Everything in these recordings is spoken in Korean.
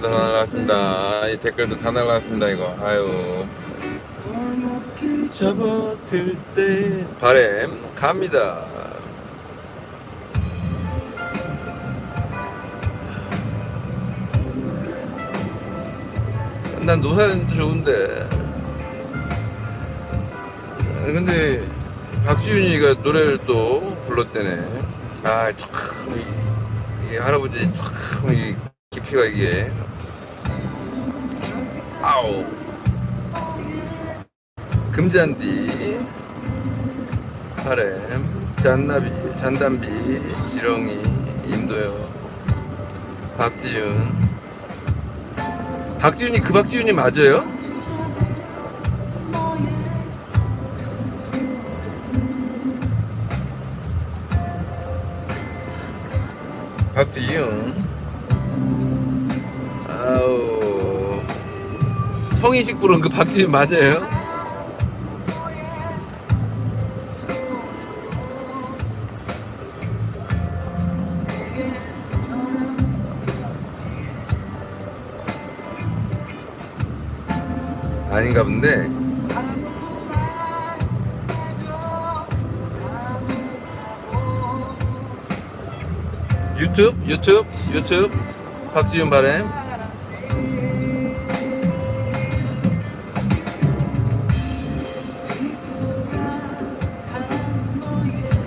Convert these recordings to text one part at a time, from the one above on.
다 날라갔습니다. 이 댓글도 다 날라갔습니다, 이거. 아유. 때. 바램, 갑니다. 난 노사연도 좋은데. 근데 박지윤이가 노래를 또 불렀대네. 아, 참, 이, 이 할아버지 참, 이 깊이가 이게. 아우. 금잔디, 바램, 잔나비, 잔담비, 지렁이, 임도영, 박지윤. 박지윤이 그 박지윤이 맞아요? 박지윤. 아우. 성인식 부른 그 박지윤 맞아요? 아닌가 본데. 유튜브? 유튜브? 유튜브? 박지윤 바램.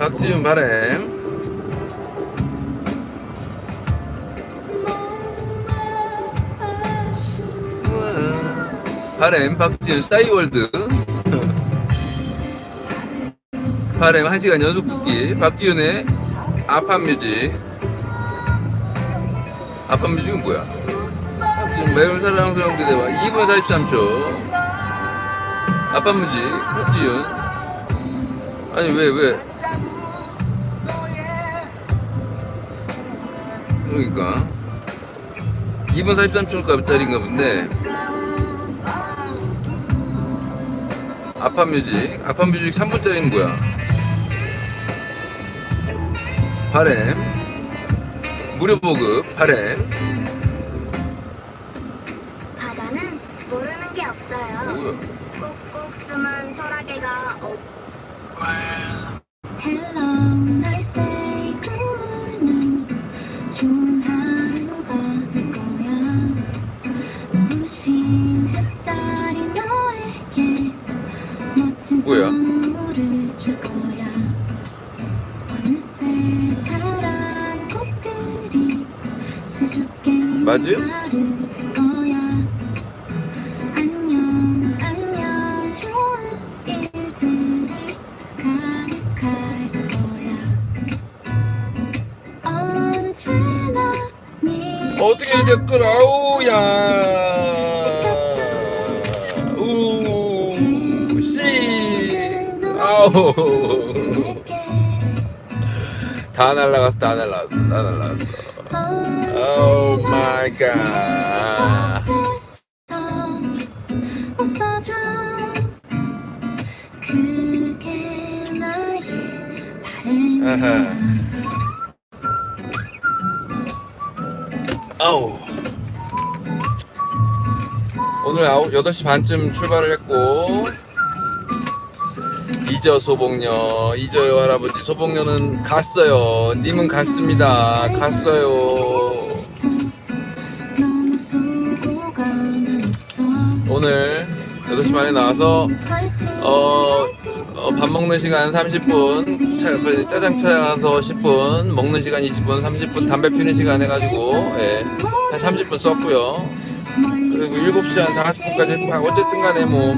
박지윤 바램. 바램 박지윤 싸이월드. 바램 1시간 연속 듣기. 박지윤의 아판뮤직. 아판뮤직은 뭐야? 박지윤 매운 사랑스러운 그대와 2분 43초. 아판뮤직 박지윤. 아니 왜왜? 그 러니까. 2분 43초짜리인가 본데. 아파 뮤직. 아파 뮤직 3분짜리는 뭐야. 바램 무료 보급 바램 바다는 모르는 게 없어요. 뭐야? 꼭꼭 숨은 소라게가 없. Hello, nice 야. 언제나 네 어떻게 댓글 아우야 다 날라갔어 다 날라갔어 다 날라갔어. 오 마이 갓 아우 오늘 아홉 8시 반쯤 출발을 했고 이저 소복녀. 이저요 할아버지. 소복녀는 갔어요. 님은 갔습니다. 갔어요. 오늘 8시 반에 나와서 어, 어, 밥 먹는 시간 30분, 차, 그 짜장차 가서 10분, 먹는 시간 20분, 30분, 담배 피는 시간 해가지고, 예, 한 30분 썼고요. 그리고 7시 한 40분까지 했고, 어쨌든 간에 뭐,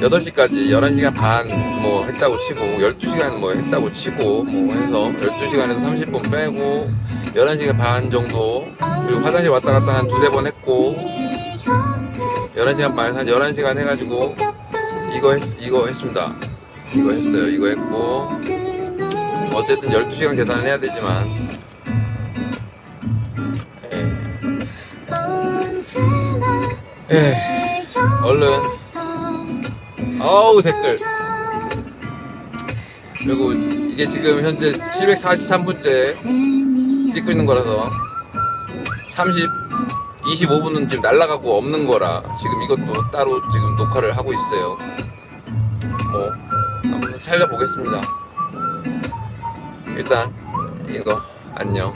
8시까지 11시간 반 뭐 했다고 치고, 12시간 뭐 했다고 치고, 뭐 해서 12시간에서 30분 빼고, 11시간 반 정도, 그리고 화장실 왔다 갔다 한 두세 번 했고, 11시간 반, 한 11시간 해가지고, 이거 했, 이거 했습니다. 이거 했어요. 이거 했고, 어쨌든 12시간 계산을 해야 되지만, 예. 예. 얼른. 어우, 댓글. 그리고 이게 지금 현재 743분째 찍고 있는 거라서 30 25분은 지금 날라가고 없는 거라 지금 이것도 따로 지금 녹화를 하고 있어요. 뭐 한번 살려보겠습니다. 일단 이거 안녕.